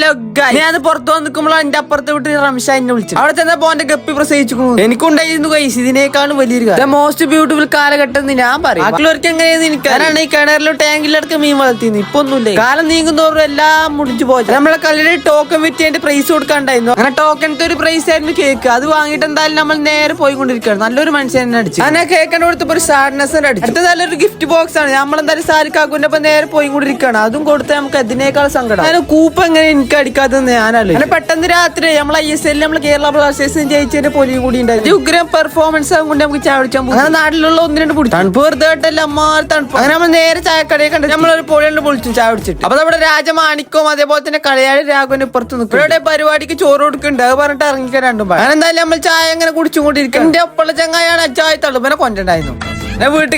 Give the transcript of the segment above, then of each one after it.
Hello ഗായ് ഞാൻ പുറത്തു വന്ന് നിൽക്കുമ്പോൾ എന്റെ അപ്പുറത്ത് വിട്ട് റംഷ എന്നെ വിളിച്ചു. അവിടെ ചെന്നപ്പോ എന്റെ ഗപ്പി പ്രസവിച്ചു എനിക്കുണ്ടായിരുന്നു കൈസ് ഇതിനേക്കാളും വലിയൊരു മോസ്റ്റ് ബ്യൂട്ടിഫുൾ കാലഘട്ടം എന്ന് ഞാൻ പറയും. ബാക്കിയുള്ളവർക്ക് എങ്ങനെയെന്ന് ഞാനാണ് ഈ കിണറിലും ടാങ്കിലടക്ക് മീൻ വളർത്തിയിരുന്നു ഇപ്പൊ ഒന്നുമില്ല കാലം നീങ്ങുന്നവരും എല്ലാം മുടിച്ചു പോയത് നമ്മളെ കളിയുടെ ടോക്കൺ വിറ്റ് അതിന്റെ പ്രൈസ് കൊടുക്കാണ്ടായിരുന്നു. അങ്ങനെ ടോക്കണത്തെ ഒരു പ്രൈസ് ആയിരുന്നു കേക്ക് അത് വാങ്ങിയിട്ട് എന്തായാലും നമ്മൾ നേരെ പോയിക്കൊണ്ടിരിക്കുകയാണ്. നല്ലൊരു മനുഷ്യൻ തന്നെ അടിച്ചു. അങ്ങനെ കേക്കിന്റെ കൊടുത്തപ്പോ ഒരു സാഡ്നെസ് അടിച്ചു. അടുത്ത നല്ലൊരു ഗിഫ്റ്റ് ബോക്സ് ആണ്. നമ്മളെന്തായാലും സാരിക്കാക്കുന്റെ ഒപ്പം നേരെ പോയിക്കൊണ്ടിരിക്കുകയാണ്. അതും കൊടുത്ത് നമുക്ക് അതിനേക്കാൾ സങ്കടം. അങ്ങനെ കൂപ്പ് എങ്ങനെ എനിക്ക് അടിക്കാത്തത് ഞാനല്ലേ പെട്ടെന്ന് രാത്രി നമ്മൾ ഐ എസ് എല്ലിൽ നമ്മൾ കേരള ബ്ലാസ്റ്റേഴ്സും ജയിച്ചതിന്റെ പൊലി കൂടി ഉണ്ടായിരുന്നു. ഉഗ്രം പെർഫോമൻസ് കൊണ്ട് നമുക്ക് ചായ കുടിച്ചാൽ പോകും അങ്ങനെ നാട്ടിലുള്ള ഒന്ന് രണ്ട് പിടിച്ചു തണുപ്പ് വെറുതെ കേട്ടല്ല അമ്മാർ തണുപ്പ്. അങ്ങനെ നമ്മൾ നേരെ ചായക്കടയെ കണ്ടു നമ്മളൊരു രണ്ട് പൊളിച്ചു ചായ അപ്പൊ നമ്മുടെ രാജമാണിക്കും അതേപോലെ തന്നെ കളയാളി രാഘവന് ഇപ്പുറത്ത് നിൽക്കും. ഇവിടെ പരിപാടിക്ക് ചോറ് കൊടുക്കുന്നുണ്ട്. അത് പറഞ്ഞിട്ട് ഇറങ്ങിക്കാൻ രണ്ടും പാടെ. അങ്ങനെ എന്തായാലും നമ്മൾ ചായ അങ്ങനെ കുടിച്ചുകൊണ്ടിരിക്കും എന്റെ ഒപ്പുള്ള ചങ്ങായാണ് അച്ചായ തള്ളുമ്പനെ കൊണ്ടുണ്ടായിരുന്നു ഞാൻ വീട്ടിൽ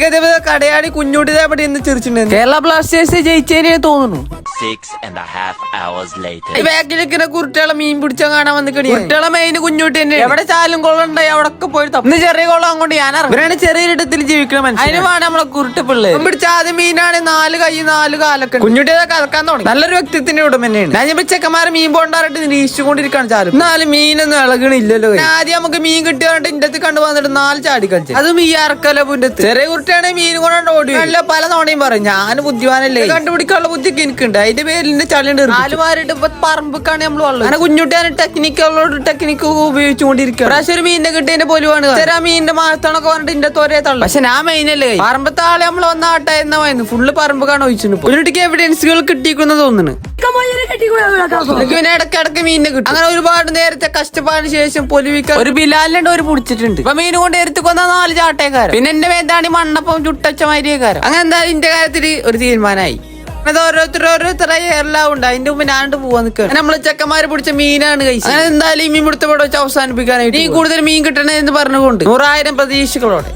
കടയാടി കുഞ്ഞുട്ടി ഇവിടെ ഇന്ന് ചിരിച്ചിട്ടുണ്ടായിരുന്നു. കേരള ബ്ലാസ്റ്റേഴ്സ് ജയിച്ചതിനെ തോന്നുന്നു. Six and a half hours later. ഈ ബാക്കിലിരിക്കുന്ന കുരുട്ടുകളെ മീൻ പിടിച്ചാൽ കാണാൻ വന്ന് കടി കുട്ടികളെ മെയിൻ കുഞ്ഞുട്ടി തന്നെ എവിടെ ചാലും കൊള്ളണ്ടേ ഉണ്ടായി അവിടൊക്കെ പോയി തപ്പും. ഇന്ന് ചെറിയ കൊള്ളം അങ്ങോട്ട് ഞാൻ ഇവരാണ് ചെറിയൊരിടത്തിൽ ജീവിക്കണ മനുഷ്യൻ അതിന് വേണം നമ്മളെ കുരുട്ട് പിള്ളേ. പിടിച്ച ആദ്യം മീനാണ് നാല് കൈ നാല് കാലൊക്കെ കുഞ്ഞുട്ടിയെ കറക്കാൻ തുടങ്ങി. നല്ലൊരു വ്യക്തിത്വത്തിന്റെ ഉടമ തന്നെയാണ്. ഞാൻ ഇപ്പൊ ചെക്കന്മാരെ മീൻ പോണ്ടാറിട്ട് നിരീക്ഷിച്ചുകൊണ്ടിരിക്കാണ് ചാലും. നാല് മീനൊന്നും ഇളകണില്ലല്ലോ. ഞാൻ ആദ്യം നമുക്ക് മീൻ കിട്ടിയാണ്ട് ഇന്റെ കണ്ടു വന്നിട്ട് നാല് ചാടി കളിച്ചു. അതും ഈ അറക്കലപ്പുന്റെ ചെറിയ കുട്ടിയാണെങ്കിൽ മീൻ കൊണ്ടാണ്ട് ഓടി നല്ല പല നോണയും പറയും ഞാൻ ബുദ്ധിമാനല്ലേ. കണ്ടുപിടിക്കാനുള്ള ബുദ്ധിക്ക് എനിക്കുണ്ട്. അതിന്റെ പേരിന്റെ ചളിയുണ്ട് നാല് മാറിയിട്ട് ഇപ്പൊ പറമ്പൊക്കെയാണ് നമ്മൾ ഉള്ളത് അങ്ങനെ കുഞ്ഞുട്ടിയാണ് ടെക്നിക്കുകളോട് ടെക്നിക്ക് ഉപയോഗിച്ചുകൊണ്ടിരിക്കുക പ്രാവശ്യം ഒരു മീനിനെ കിട്ടിയതിന്റെ പൊലുവാണ് ചെറിയ മീനിന്റെ മാസത്താണൊക്കെ പറഞ്ഞിട്ട് ഇന്റെ തോരെ തള്ളു. പക്ഷെ ഞാൻ മെയിനല്ലേ പറമ്പത്തെ ആളെ നമ്മൾ വന്ന എന്നായിരുന്നു ഫുള്ള് പറമ്പ് കാണാൻ ഒഴിച്ചിട്ടുണ്ട് കുഞ്ഞുട്ടിക്ക് എവിഡൻസുകൾ കിട്ടിയിരിക്കുന്ന തോന്നുന്നു. എനിക്ക് പിന്നെ ഇടയ്ക്ക് ഇടയ്ക്ക് മീനിനെ കിട്ടും. അങ്ങനെ ഒരുപാട് നേരത്തെ കഷ്ടപ്പാടിന് ശേഷം പൊലിവിക്കാൻ ഒരു ബിലാലിന്റെ ഒരു പിടിച്ചിട്ടുണ്ട്. അപ്പൊ മീൻ കൊണ്ട് എടുത്തു കൊന്ന നാല് ചാട്ടേക്കാരൻ. പിന്നെ എന്റെ വേദാണി മണ്ണപ്പം ചുട്ടച്ച മാരിയേക്കാരൻ അങ്ങനെ എന്തായാലും ഇന്റെ കാര്യത്തിൽ ഒരു തീരുമാനമായി. അത് ഓരോരുത്തർ ഓരോരുത്തരായി എല്ലാം ഉണ്ട്. അതിന്റെ മുമ്പ് ഞാണ്ട് പോവാൻ നിൽക്കുക നമ്മൾ ചെക്കന്മാര് പിടിച്ച മീനാണ് കഴിച്ചത്. അങ്ങനെ എന്തായാലും ഈ മീൻ പിടുത്തപ്പെടെ വെച്ച് അവസാനിപ്പിക്കാനായിട്ട് ഈ കൂടുതൽ മീൻ കിട്ടണേ എന്ന് പറഞ്ഞുകൊണ്ട്. നൂറായിരം പ്രതീക്ഷകളോടെ